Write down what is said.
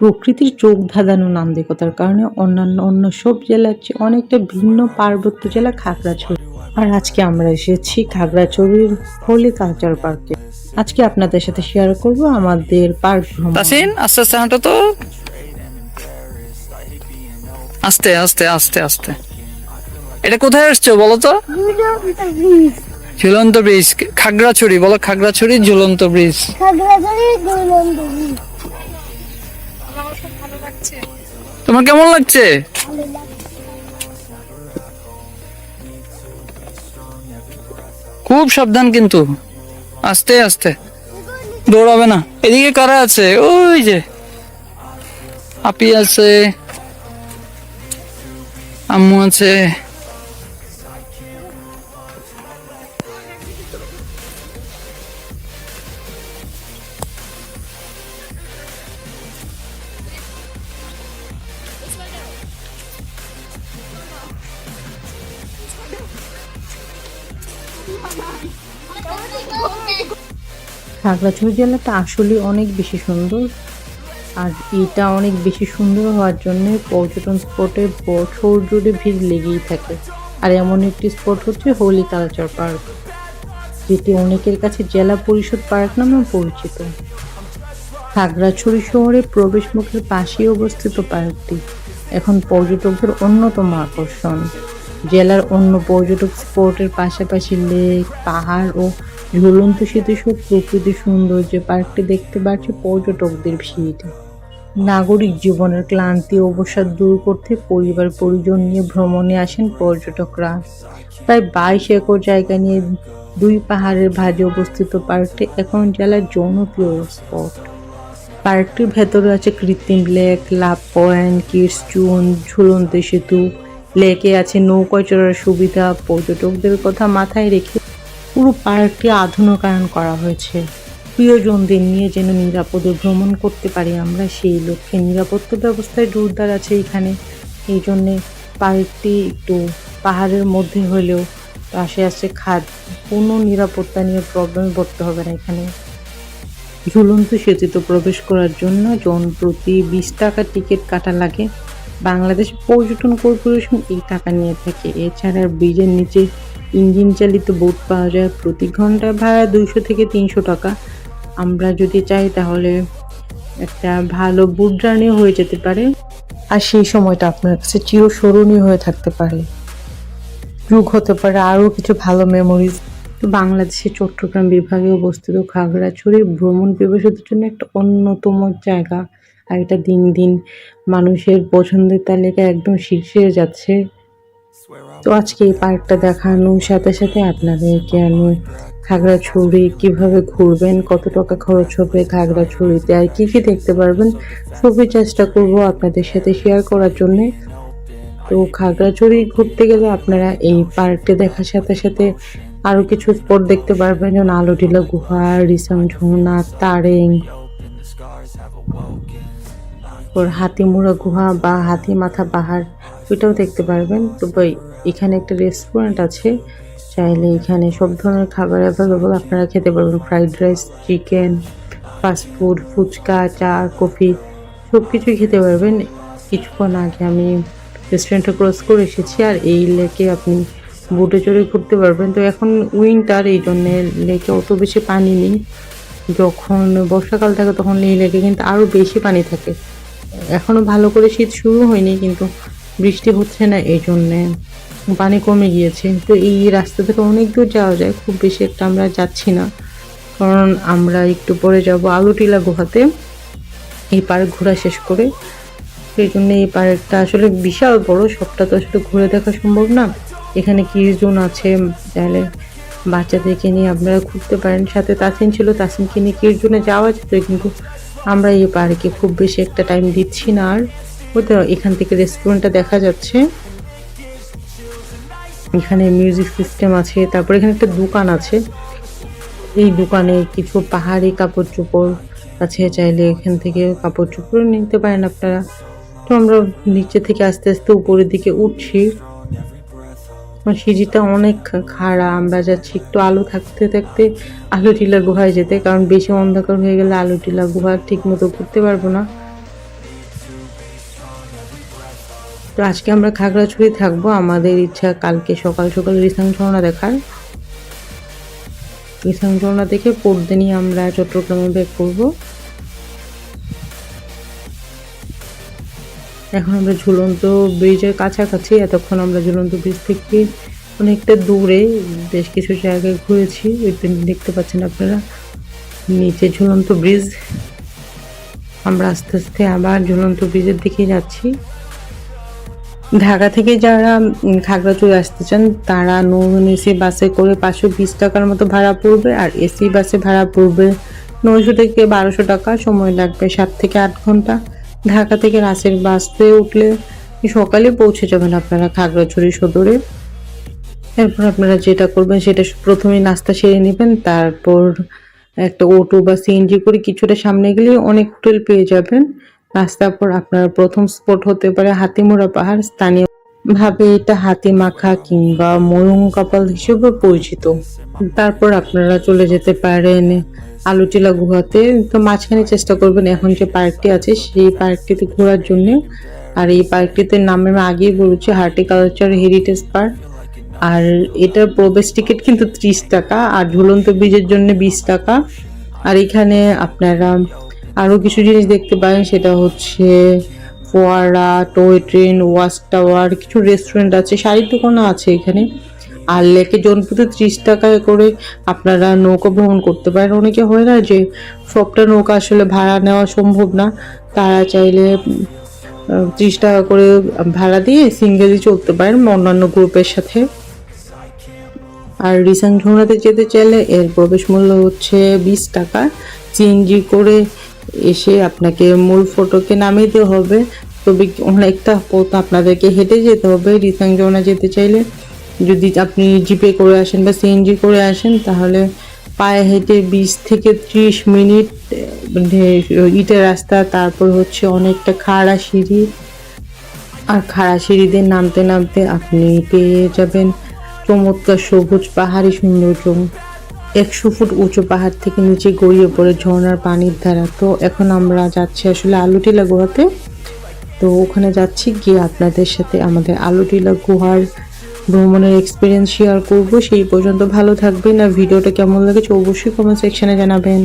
প্রকৃতির চোখ ধাঁধানো নান্দিকতার কারণে অন্যান্য অন্য সব জেলার চেয়ে অনেকটা ভিন্ন পার্বত্য জেলা খাগড়াছড়ি। আর আজকে আমরা এসেছি খাগড়াছড়ির হোলি কালচার পার্কে। আজকে আপনাদের সাথে শেয়ার করব আমাদের পার্ক ভ্রমণ। আস্তে আস্তে হাঁটো তো। আস্তে আস্তে আস্তে আস্তে। এটা কোথায় আসছো বলো তো? ঝুলন্ত ব্রিজ খাগড়াছড়ি বলো খাগড়াছড়ি ঝুলন্ত ব্রিজ। খাগড়াছড়ি দুলন্দ তোমার কেমন লাগছে? খুব সাবধান কিন্তু। আস্তে আস্তে। দৌড়াবে না। এদিকে কারা আছে? ওই যে। আপি আছে। আম্মু আছে। খাগড়াছড়ি জেলাটা আসলে অনেক বেশি সুন্দর। আর এটা অনেক বেশি সুন্দর হওয়ার জন্য পর্যটন স্পটে বছর জুড়ে ভিড় লেগেই থাকে। আর এমন একটি স্পট হচ্ছে হোলি কালচার পার্ক যেটি অনেকের কাছে জেলা পরিষদ পার্ক নামেও পরিচিত। খাগড়াছড়ি শহরে প্রবেশ মুখের পাশেই অবস্থিত পার্কটি এখন পর্যটকদের অন্যতম আকর্ষণ। জেলার অন্য পর্যটক স্পটের পাশাপাশি লেক পাহাড় ও ঝুলন্ত সেতু সব প্রকৃতির সৌন্দর্য পার্কটি দেখতে পাচ্ছে পর্যটকদের ভিড়। নাগরিক জীবনের ক্লান্তি অবসাদ দূর করতে পরিবার পরিজন নিয়ে ভ্রমণে আসেন পর্যটকরা। প্রায় বাইশ একর জায়গা নিয়ে দুই পাহাড়ের ভাজে অবস্থিত পার্কটি এখন জেলার জনপ্রিয় স্পট। পার্কটির ভেতরে আছে কৃত্রিম লেক, লাভ পয়েন্ট, কিডস চুন, ঝুলন্ত সেতু। লেকে আছে নৌকা চড়ার সুবিধা। পর্যটকদের কথা মাথায় রেখে পুরো পার্কটি আধুনিকায়ন করা হয়েছে। প্রিয়জনদের নিয়ে যেন নিরাপদে ভ্রমণ করতে পারি আমরা, সেই লক্ষ্যে নিরাপত্তা ব্যবস্থায় জোরদার আছে এখানে। এই জন্যে পার্কটি একটু পাহাড়ের মধ্যে হলেও পাশে আছে খাদ। কোনো নিরাপত্তা নিয়ে প্রবলেম পড়তে হবে না এখানে। ঝুলন্ত সেতুতে প্রবেশ করার জন্য জন প্রতি বিশ টাকা টিকিট কাটা লাগে। বাংলাদেশ পর্যটন কর্পোরেশন এই টাকা নিয়ে থাকে। এছাড়া ব্রিজের নিচে ইঞ্জিন চালিত বোট পাওয়া যায় প্রতি ঘন্টায় ভাড়া দুইশো থেকে তিনশো টাকা। আমরা যদি চাই তাহলে একটা ভালো বুট জার্নিও হয়ে যেতে পারে। আর সেই সময়টা আপনার কাছে চিরস্মরণীয় হয়ে থাকতে পারে। যুগ হতে পারে আরও কিছু ভালো মেমোরিজ বাংলাদেশের চট্টগ্রাম বিভাগে অবস্থিত খাগড়াছড়ি ভ্রমণ পিপাসুদের জন্য একটা অন্যতম জায়গা। আর এটা দিন দিন মানুষের পছন্দের তালিকা একদম শীর্ষে যাচ্ছে। তো আজকে এই পার্কটা দেখানোর সাথে সাথে আপনাদেরকে আমি খাগড়াছড়ি কীভাবে ঘুরবেন, কত টাকা খরচ হবে খাগড়াছড়িতে আর কি কি দেখতে পারবেন, সবই চেষ্টা করব আপনাদের সাথে শেয়ার করার জন্যে। তো খাগড়াছড়ি ঘুরতে গেলে আপনারা এই পার্কটি দেখার সাথে সাথে আরও কিছু স্পট দেখতে পারবেন, যেমন আলোটিলা গুহা রিসাম ঝর্ণা, তারেং হাতিমুড়া গুহা বা হাতি মাথা পাহাড়, ওইটাও দেখতে পারবেন। তো ভাই এখানে একটা রেস্টুরেন্ট আছে। চাইলে এখানে সব ধরনের খাবার অ্যাভেলেবল আপনারা খেতে পারবেন fried rice chicken fast food fuchka, চা, কফি সব কিছুই খেতে পারবেন। কিছুক্ষণ আগে আমি রেস্টুরেন্টটা ক্রস করে এসেছি আর এই লেকে আপনি বোটে চড়ে ঘুরতে পারবেন। তো এখন উইন্টার এই জন্যে লেকে অত বেশি পানি নেই। যখন বর্ষাকাল থাকে তখন এই লেকে কিন্তু আরও বেশি পানি থাকে। এখনও ভালো করে শীত শুরু হয়নি, কিন্তু বৃষ্টি হচ্ছে না, এই জন্যে পানি কমে গিয়েছে। তো এই রাস্তা থেকে অনেক দূর যাওয়া যায়, খুব বেশি একটা আমরা যাচ্ছি না। কারণ আমরা একটু পরে যাব আলুটিলা গুহাতে। এই পার্ক ঘোরা শেষ করে। সেই জন্য এই পার্কটা আসলে বিশাল বড়, সবটা তো আসলে ঘুরে দেখা সম্ভব না। এখানে কি জোন আছে তাহলে বাচ্চাদেরকে নিয়ে আপনারা ঘুরতে পারেন। সাথে তাসিন ছিল, তাসিনকে নিয়ে কির জোনে যাওয়া যেত, কিন্তু আমরা এই পার্কে খুব বেশি একটা টাইম দিচ্ছি না। আর তো এখান থেকে রেস্টুরেন্টটা দেখা যাচ্ছে। এখানে মিউজিক সিস্টেম আছে, তারপর এখানে একটা দোকান আছে। এই দোকানে কিছু পাহাড়ি কাপড় চোপড় আছে, চাইলে এখান থেকে কাপড় চোপড় নিতে পারেন আপনারা। তো আমরা নিচে থেকে আস্তে আস্তে উপরের দিকে উঠছি। সিঁড়িটা অনেক খাড়া, আমরা যাচ্ছি একটু আলো থাকতে থাকতে আলো টিলা গুহায় যেতে, কারণ বেশি অন্ধকার হয়ে গেলে আলো টিলা গুহা ঠিক মতো ঘুরতে পারব না। তো আজকে আমরা খাগড়াছড়ি থাকব। আমাদের ইচ্ছা কালকে সকাল সকাল রিসাং ঝর্ণা দেখার। রিসাং ঝর্ণা দেখে পরদিনই আমরা চট্টগ্রামে ব্যাক করব। এখন আমরা ঝুলন্ত ব্রিজের কাছাকাছি, এতক্ষণ আমরা ঝুলন্ত ব্রিজ থেকে অনেকটা দূরে বেশ কিছু জায়গায় ঘুরেছি। ওই দেখতে পাচ্ছেন আপনারা, নিচে ঝুলন্ত ব্রিজ। আমরা আস্তে আস্তে আবার ঝুলন্ত ব্রিজের দিকে যাচ্ছি। ঢাকা থেকে যারা উম, খাগড়াছড়ি আসতে চান তারা নন এসি বাসে করে পাঁচশো বিশ টাকার মতো ভাড়া পড়বে আর এসি বাসে ভাড়া পড়বে নয়শো থেকে বারোশো টাকা। সময় লাগবে সাত থেকে আট ঘণ্টা। ঢাকা থেকে রাসের বাসে উঠলে সকালে পৌঁছে যাবেন আপনারা খাগড়াছড়ি সদরে। এরপর আপনারা যেটা করবেন সেটা প্রথমে নাস্তা সেরে নেবেন তারপর একটা অটো বা সিএনজি করে কিছুটা সামনে গেলে অনেক হোটেল পেয়ে যাবেন। রাস্তার পর আপনার প্রথম স্পট হতে পারে হাতিমুরা পাহাড়। স্থানীয় ভাবে এটা হাতি মাখা কিংবা ময়ূং কপাল হিসেবে পরিচিত। তারপর আপনারা চলে যেতে পারেন আলুটিলা গুহাতে। তো মাঝখানে চেষ্টা করবেন এখন যে পার্কটি আছে, সেই পার্কটিতে ঘোরার জন্য। আর এই পার্কটিতে নাম আমি আগেই বলেছি হার্টিকালচার হেরিটেজ পার্ক। আর এটার প্রবেশ টিকিট কিন্তু ত্রিশ টাকা, আর ঝুলন্ত ব্রিজের জন্য বিশ টাকা। আর এখানে আপনারা আরও কিছু জিনিস দেখতে পারেন, সেটা হচ্ছে ফোয়ারা, টয় ট্রেন, ওয়াচ টাওয়ার, কিছু রেস্টুরেন্ট আছে, শাড়ির দোকানও আছে এখানে। আর লেকে জনপ্রতি ত্রিশ টাকায় করে আপনারা নৌকা ভ্রমণ করতে পারেন। অনেকে হয় না যে সবটা নৌকা আসলে ভাড়া নেওয়া সম্ভব না, তারা চাইলে ত্রিশ টাকা করে ভাড়া দিয়ে সিঙ্গেলই চলতে পারেন অন্যান্য গ্রুপের সাথে। আর রিসাং ঝর্ণাতে যেতে চাইলে এর প্রবেশ মূল্য হচ্ছে বিশ টাকা। সিএনজি করে এসে আপনাকে মূল ফটোকে নামিয়ে দিতে হবে। তবে অনেকটা পথ আপনাদেরকে হেঁটে যেতে হবে। রিসাং ঝর্ণা যেতে চাইলে যদি আপনি জিপে করে আসেন বা সিএনজি করে আসেন তাহলে পায়ে হেঁটে বিশ থেকে ত্রিশ মিনিট আহ, ইটের রাস্তা তারপর হচ্ছে অনেকটা খাড়া সিঁড়ি। আর খাড়া সিঁড়িতে নামতে নামতে আপনি পেয়ে যাবেন চমৎকার সবুজ পাহাড়ি সৌন্দর্য। একশো ফুট উঁচু পাহাড় থেকে নিচে গড়িয়ে পড়ে ঝর্নার পানির ধারা। তো এখন আমরা যাচ্ছি আসলে আলুটিলা গুহাতে। তো ওখানে যাচ্ছি, গিয়ে আপনাদের সাথে আমাদের আলুটিলা গুহার ভ্রমণের এক্সপিরিয়েন্স শেয়ার করব। সেই পর্যন্ত ভালো থাকবেন। আর ভিডিওটা কেমন লেগেছে অবশ্যই কমেন্ট সেকশানে জানাবেন।